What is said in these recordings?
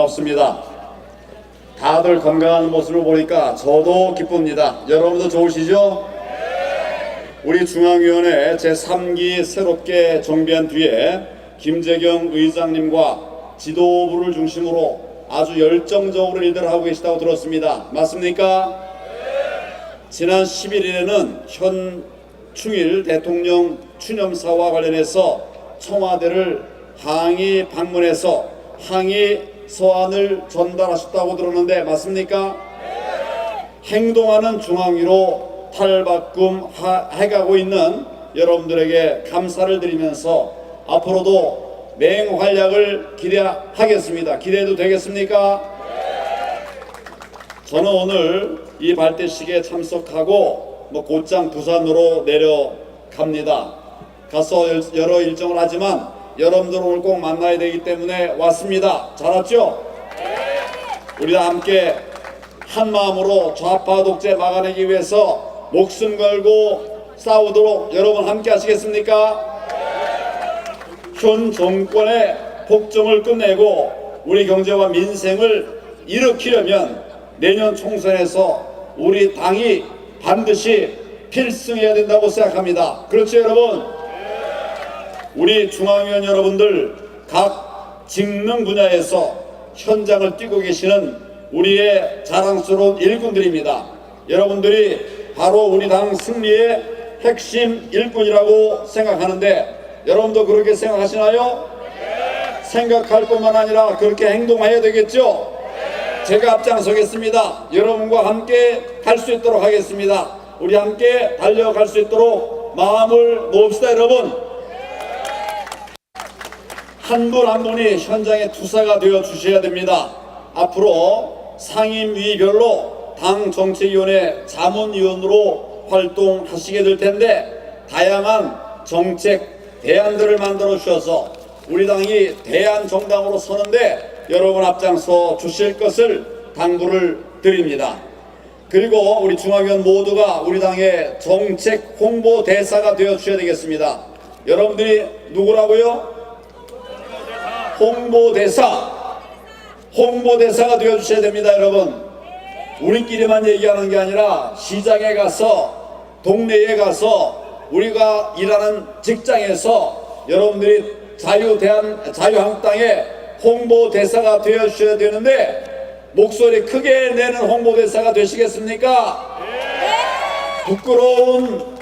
반갑습니다. 다들 건강한 모습을 보니까 저도 기쁩니다. 여러분도 좋으시죠? 우리 중앙위원회 제3기 새롭게 정비한 뒤에 김재경 의장님과 지도부를 중심으로 아주 열정적으로 일들을 하고 계시다고 들었습니다. 맞습니까? 지난 11일에는 현 충일 대통령 추념사와 관련해서 청와대를 항의 방문해서 항의 서한을 전달하셨다고 들었는데 맞습니까? 행동하는 중앙위로 탈바꿈 하- 해가고 있는 여러분들에게 감사를 드리면서 앞으로도 맹활약을 기대하겠습니다. 기대해도 되겠습니까? 저는 오늘 이 발대식에 참석하고 뭐 곧장 부산으로 내려갑니다. 가서 열- 여러 일정을 하지만 여러분들 오늘 꼭 만나야 되기 때문에 왔습니다. 잘 왔죠? 우리 다 함께 한 마음으로 좌파 독재 막아내기 위해서 목숨 걸고 싸우도록 여러분 함께 하시겠습니까? 현 정권의 폭정을 끝내고 우리 경제와 민생을 일으키려면 내년 총선에서 우리 당이 반드시 필승해야 된다고 생각합니다. 그렇죠 여러분? 우리 중앙위원 여러분들 각 직능 분야에서 현장을 뛰고 계시는 우리의 자랑스러운 일꾼들입니다. 여러분들이 바로 우리 당 승리의 핵심 일꾼이라고 생각하는데 여러분도 그렇게 생각하시나요? 생각할 뿐만 아니라 그렇게 행동해야 되겠죠? 제가 앞장서겠습니다. 여러분과 함께 갈수 있도록 하겠습니다. 우리 함께 달려갈 수 있도록 마음을 모읍시다 여러분. 한 분 한 분이 현장의 투사가 되어 주셔야 됩니다. 앞으로 상임위별로 당 정책위원회 자문위원으로 활동하시게 될 텐데 다양한 정책 대안들을 만들어 주셔서 우리 당이 대안 정당으로 서는데 여러분 앞장서 주실 것을 당부를 드립니다. 그리고 우리 중앙위원 모두가 우리 당의 정책 홍보 대사가 되어 주셔야 되겠습니다. 여러분들이 누구라고요? 홍보대사 홍보대사가 되어주셔야 됩니다 여러분 우리끼리만 얘기하는 게 아니라 시장에 가서 동네에 가서 우리가 일하는 직장에서 여러분들이 자유대한 자유한국당의 홍보대사가 되어주셔야 되는데 목소리 크게 내는 홍보대사가 되시겠습니까? 부끄러운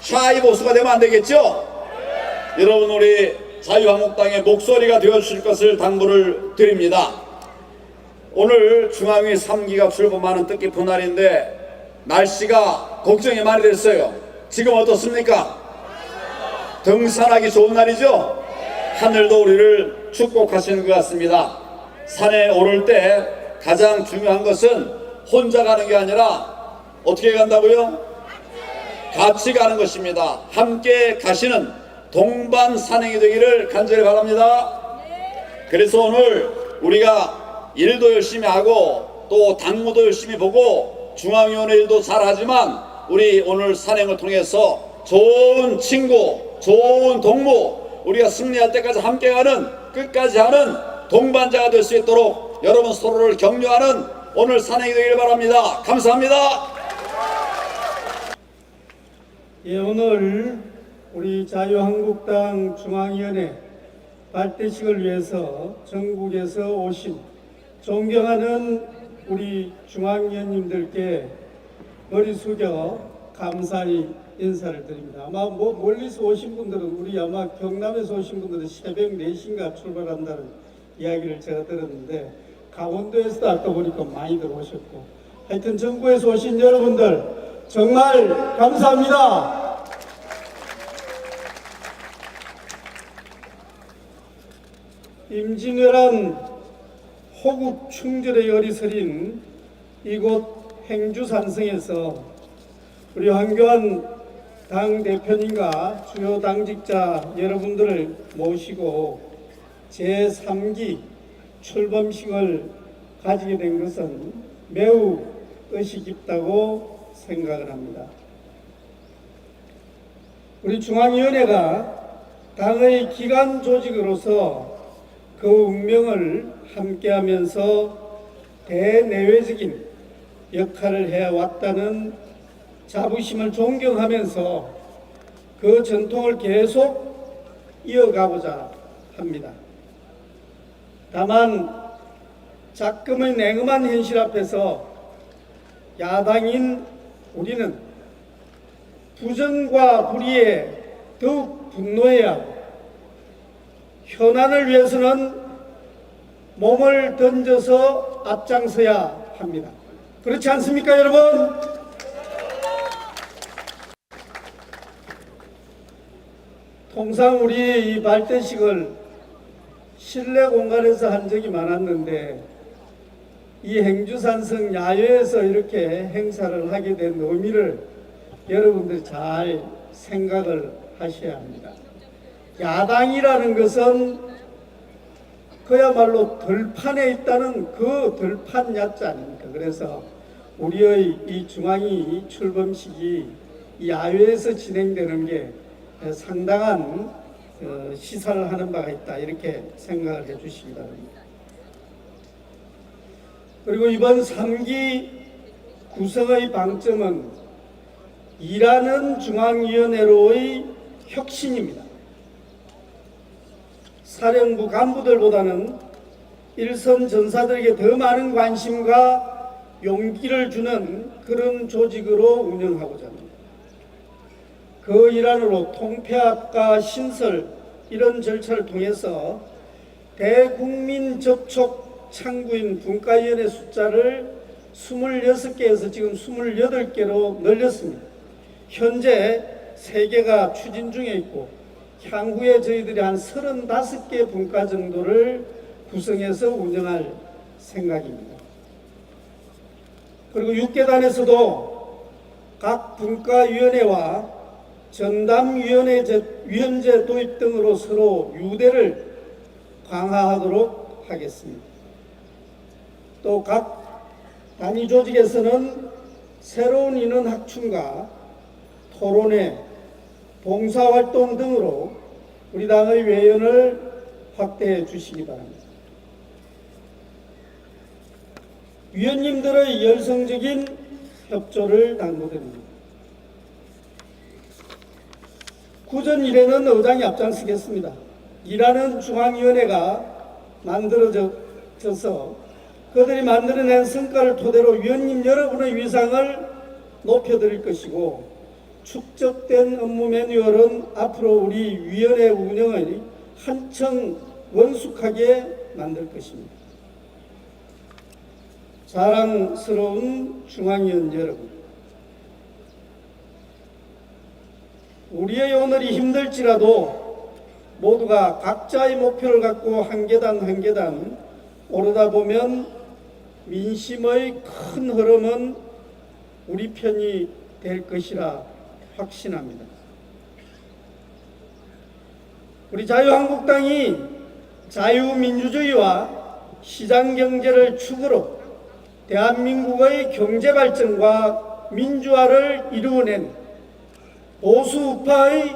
샤이 보수가 되면 안 되겠죠? 여러분 우리 자유한국당의 목소리가 되어주실 것을 당부를 드립니다. 오늘 중앙위 3기가 출범하는 뜻깊은 날인데 날씨가 걱정이 많이 됐어요. 지금 어떻습니까? 등산하기 좋은 날이죠? 하늘도 우리를 축복하시는 것 같습니다. 산에 오를 때 가장 중요한 것은 혼자 가는 게 아니라 어떻게 간다고요? 같이 가는 것입니다. 함께 가시는 동반 산행이 되기를 간절히 바랍니다. 그래서 오늘 우리가 일도 열심히 하고 또 당무도 열심히 보고 중앙위원회 일도 잘하지만 우리 오늘 산행을 통해서 좋은 친구, 좋은 동무, 우리가 승리할 때까지 함께 가는 끝까지 하는 동반자가 될 수 있도록 여러분 서로를 격려하는 오늘 산행이 되기를 바랍니다. 감사합니다. 예, 오늘 우리 자유한국당 중앙위원회 발대식을 위해서 전국에서 오신 존경하는 우리 중앙위원님들께 머리 숙여 감사의 인사를 드립니다. 아마 뭐 멀리서 오신 분들은 우리 아마 경남에서 오신 분들은 새벽 4시인가 출발한다는 이야기를 제가 들었는데 강원도에서도 아까 보니까 많이들 오셨고 하여튼 전국에서 오신 여러분들 정말 감사합니다. 임진왜란 호국 충절의 서린 이곳 행주산성에서 우리 황교안 당 대표님과 주요 당직자 여러분들을 모시고 제3기 출범식을 가지게 된 것은 매우 의시 깊다고 생각을 합니다. 우리 중앙위원회가 당의 기관 조직으로서 그 운명을 함께하면서 대내외적인 역할을 해왔다는 자부심을 존경하면서 그 전통을 계속 이어가고자 합니다. 다만 작금의 냉엄한 현실 앞에서 야당인 우리는 부정과 불의에 더욱 분노해야 하고 현안을 위해서는 몸을 던져서 앞장서야 합니다. 그렇지 않습니까, 여러분? 통상 우리 이 발대식을 실내 공간에서 한 적이 많았는데 이 행주산성 야외에서 이렇게 행사를 하게 된 의미를 여러분들 잘 생각을 하셔야 합니다. 야당이라는 것은 그야말로 들판에 있다는 그 들판 야자 아닙니까? 그래서 우리의 이 중앙이 출범식이 이 야외에서 진행되는 게 상당한 어, 시사를 하는 바가 있다 이렇게 생각을 해주시기 바랍니다. 그리고 이번 3기 구성의 방점은 일하는 중앙위원회로의 혁신입니다. 사령부 간부들보다는 일선 전사들에게 더 많은 관심과 용기를 주는 그런 조직으로 운영하고자 합니다. 그 일환으로 통폐합과 신설 이런 절차를 통해서 대국민 접촉 창구인 분과위원회 숫자를 26개에서 지금 28개로 늘렸습니다. 현재 3개가 추진 중에 있고 향후에 저희들이 한 35개 분과 정도를 구성해서 운영할 생각입니다. 그리고 6계단에서도 각 분과위원회와 전담위원회 제- 위원제 도입 등으로 서로 유대를 강화하도록 하겠습니다. 또 각 단위 조직에서는 새로운 인원 확충과 토론회, 봉사활동 등으로 우리 당의 외연을 확대해 주시기 바랍니다. 위원님들의 열성적인 협조를 당부드립니다. 구전 일에는 의장이 앞장서겠습니다. 일하는 중앙위원회가 만들어져서 그들이 만들어낸 성과를 토대로 위원님 여러분의 위상을 높여드릴 것이고 축적된 업무 매뉴얼은 앞으로 우리 위원회 운영을 한층 원숙하게 만들 것입니다. 자랑스러운 중앙위원 여러분, 우리의 오늘이 힘들지라도 모두가 각자의 목표를 갖고 한 계단 한 계단 오르다 보면 민심의 큰 흐름은 우리 편이 될 것이라 확신합니다. 우리 자유한국당이 자유민주주의와 시장경제를 축으로 대한민국의 경제발전과 민주화를 이루어낸 보수 우파의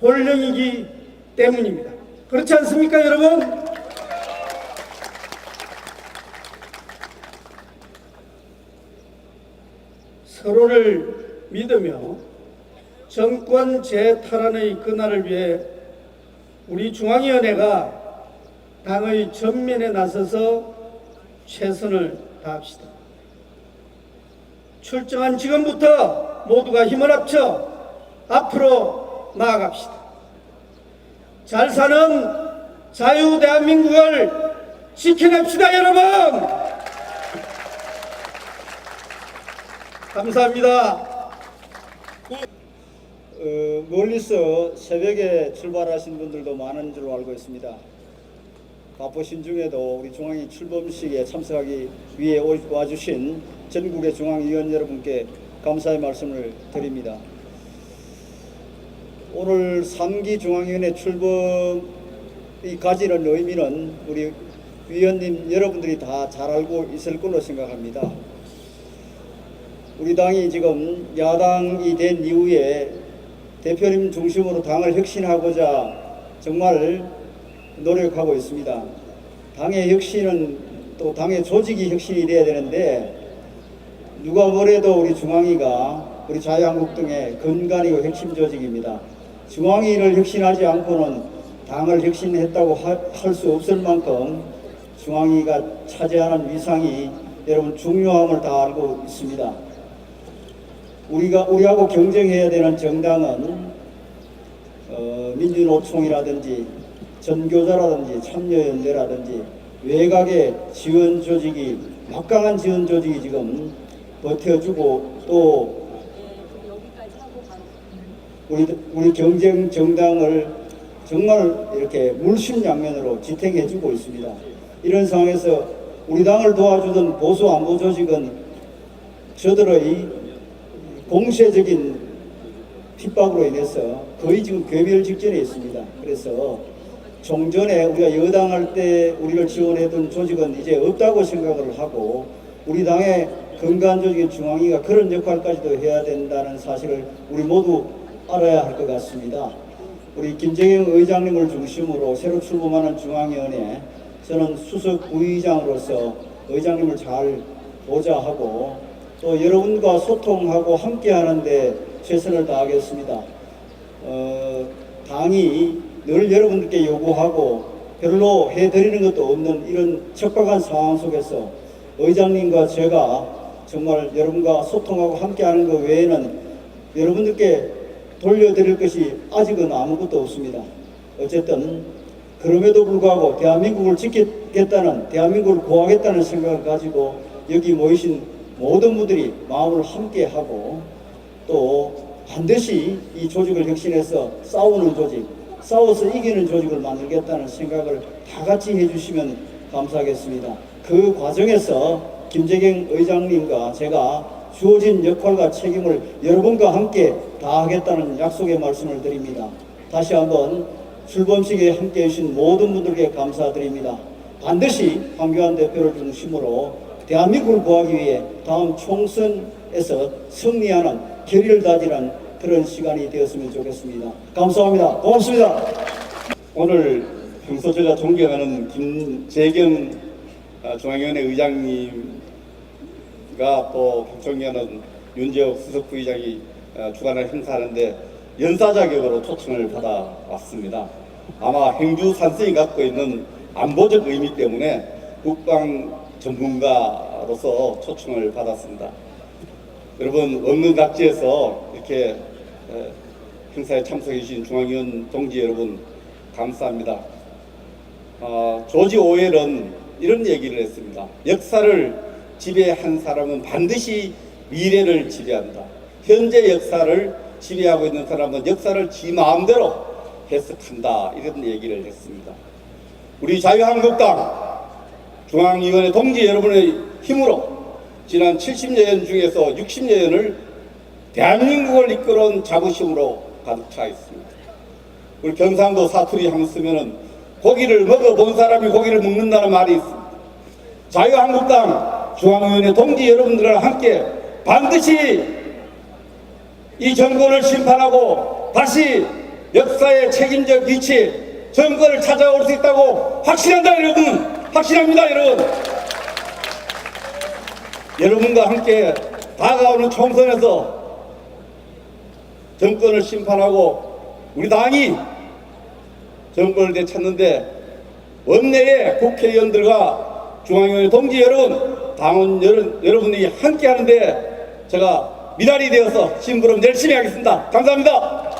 본령이기 때문입니다. 그렇지 않습니까, 여러분? 서로를 믿으며 정권 재탈환의 그날을 위해 우리 중앙위원회가 당의 전면에 나서서 최선을 다합시다. 출정한 지금부터 모두가 힘을 합쳐 앞으로 나아갑시다. 잘 사는 자유 대한민국을 지켜냅시다, 여러분! 감사합니다. 어, 멀리서 새벽에 출발하신 분들도 많은 줄로 알고 있습니다. 바쁘신 중에도 우리 중앙위 출범식에 참석하기 위해 오- 와주신 전국의 중앙위원 여러분께 감사의 말씀을 드립니다. 오늘 3기 중앙위원회 출범이 가지는 의미는 우리 위원님 여러분들이 다 잘 알고 있을 걸로 생각합니다. 우리 당이 지금 야당이 된 이후에 대표님 중심으로 당을 혁신하고자 정말 노력하고 있습니다. 당의 혁신은 또 당의 조직이 혁신이 돼야 되는데 누가 뭐래도 우리 중앙위가 우리 자유한국당의 근간이고 핵심 조직입니다. 중앙위를 혁신하지 않고는 당을 혁신했다고 할 수 없을 만큼 중앙위가 차지하는 위상이 여러분 중요함을 다 알고 있습니다. 우리가 우리하고 경쟁해야 되는 정당은 어, 민주노총이라든지 전교자라든지 참여연대라든지 외곽의 지원 조직이 막강한 지원 조직이 지금 버텨주고 또 우리 우리 경쟁 정당을 정말 이렇게 물심양면으로 지탱해주고 있습니다. 이런 상황에서 우리 당을 도와주던 보수 안보 조직은 저들의 공세적인 핍박으로 인해서 거의 지금 괴멸 직전에 있습니다. 그래서 종전에 우리가 여당할 때 우리를 지원해둔 조직은 이제 없다고 생각을 하고 우리 당의 근간 조직인 중앙위가 그런 역할까지도 해야 된다는 사실을 우리 모두 알아야 할 것 같습니다. 우리 김정영 의장님을 중심으로 새로 출범하는 중앙위원회 저는 수석 부의장으로서 의장님을 잘 보좌하고 또 여러분과 소통하고 함께 하는데 최선을 다하겠습니다. 어, 당이 늘 여러분들께 요구하고 별로 해드리는 것도 없는 이런 척박한 상황 속에서 의장님과 제가 정말 여러분과 소통하고 함께 하는 것 외에는 여러분들께 돌려드릴 것이 아직은 아무것도 없습니다. 어쨌든 그럼에도 불구하고 대한민국을 지키겠다는 대한민국을 구하겠다는 생각을 가지고 여기 모이신 모든 분들이 마음을 함께 하고 또 반드시 이 조직을 혁신해서 싸우는 조직, 싸워서 이기는 조직을 만들겠다는 생각을 다 같이 해주시면 감사하겠습니다. 그 과정에서 김재경 의장님과 제가 주어진 역할과 책임을 여러분과 함께 다하겠다는 약속의 말씀을 드립니다. 다시 한번 출범식에 함께 해주신 모든 분들께 감사드립니다. 반드시 황교안 대표를 중심으로 대한민국을 구하기 위해 다음 총선에서 승리하는 결의를 다지는 그런 시간이 되었으면 좋겠습니다. 감사합니다. 고맙습니다. 오늘 평소 제가 존경하는 김재경 아, 중앙위원회 의장님과 또 존경하는 윤재옥 수석부의장이 아, 주관을 행사하는데 연사 자격으로 초청을 받아왔습니다. 아마 행주 산성이 갖고 있는 안보적 의미 때문에 국방 전문가로서 초청을 받았습니다. 여러분 없는 각지에서 이렇게 에, 행사에 참석해 주신 중앙위원 동지 여러분 감사합니다. 어, 조지 오웰은 이런 얘기를 했습니다. 역사를 지배한 사람은 반드시 미래를 지배한다. 현재 역사를 지배하고 있는 사람은 역사를 지 마음대로 해석한다. 이런 얘기를 했습니다. 우리 자유한국당 중앙위원회 동지 여러분의 힘으로 지난 70년 중에서 60년을 대한민국을 이끌어온 자부심으로 가득 차 있습니다. 우리 경상도 사투리 한번 쓰면은 고기를 먹어본 사람이 고기를 먹는다는 말이 있습니다. 자유한국당 중앙위원회 동지 여러분들과 함께 반드시 이 정권을 심판하고 다시 역사의 책임적 위치 정권을 찾아올 수 있다고 확신한다 여러분 확신합니다 여러분 여러분과 함께 다가오는 총선에서 정권을 심판하고 우리 당이 정권을 되찾는데 원내의 국회의원들과 중앙위원회 동지 여러분, 당원 여러분, 여러분이 함께 하는데 제가 미달이 되어서 심부름 열심히 하겠습니다. 감사합니다.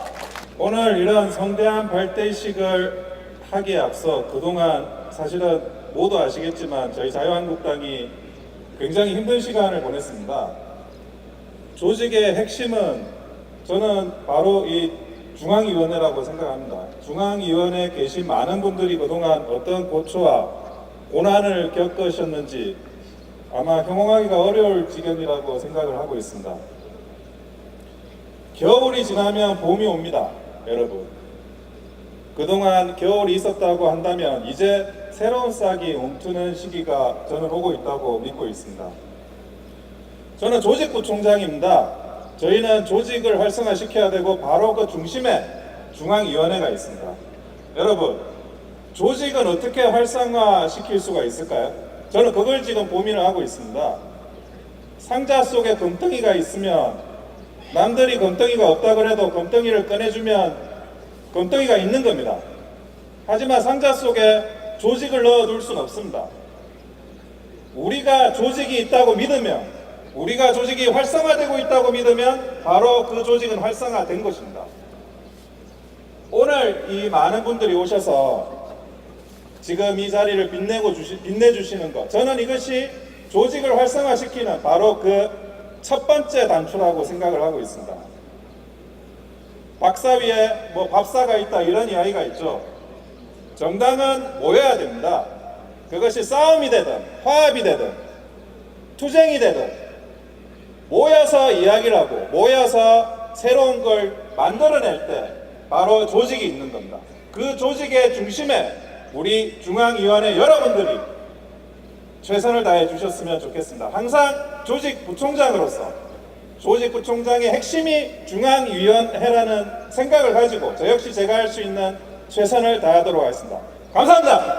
오늘 이런 성대한 발대식을 하기에 앞서 그동안 사실은 모두 아시겠지만 저희 자유한국당이 굉장히 힘든 시간을 보냈습니다. 조직의 핵심은 저는 바로 이 중앙위원회라고 생각합니다. 중앙위원회에 계신 많은 분들이 그동안 어떤 고초와 고난을 겪으셨는지 아마 형용하기가 어려울 지경이라고 생각을 하고 있습니다. 겨울이 지나면 봄이 옵니다, 여러분. 그동안 겨울이 있었다고 한다면 이제 새로운 싹이 움트는 시기가 저는 오고 있다고 믿고 있습니다. 저는 조직부 총장입니다. 저희는 조직을 활성화시켜야 되고 바로 그 중심에 중앙위원회가 있습니다. 여러분, 조직은 어떻게 활성화시킬 수가 있을까요? 저는 그걸 지금 고민을 하고 있습니다. 상자 속에 금덩이가 있으면 남들이 금덩이가 없다 그래도 금덩이를 꺼내주면 금덩이가 있는 겁니다. 하지만 상자 속에 조직을 넣어 둘 수는 없습니다. 우리가 조직이 있다고 믿으면 우리가 조직이 활성화되고 있다고 믿으면 바로 그 조직은 활성화된 것입니다. 오늘 이 많은 분들이 오셔서 지금 이 자리를 빛내고 주시, 빛내주시는 것 저는 이것이 조직을 활성화시키는 바로 그 첫 번째 단추라고 생각을 하고 있습니다. 박사 위에 뭐 밥사가 있다 이런 이야기가 있죠. 정당은 모여야 됩니다. 그것이 싸움이 되든 화합이 되든 투쟁이 되든 모여서 이야기를 하고 모여서 새로운 걸 만들어낼 때 바로 조직이 있는 겁니다. 그 조직의 중심에 우리 중앙위원회 여러분들이 최선을 다해 주셨으면 좋겠습니다. 항상 조직 부총장으로서 조직 부총장의 핵심이 중앙위원회라는 생각을 가지고 저 역시 제가 할 수 있는 최선을 다하도록 하겠습니다. 감사합니다.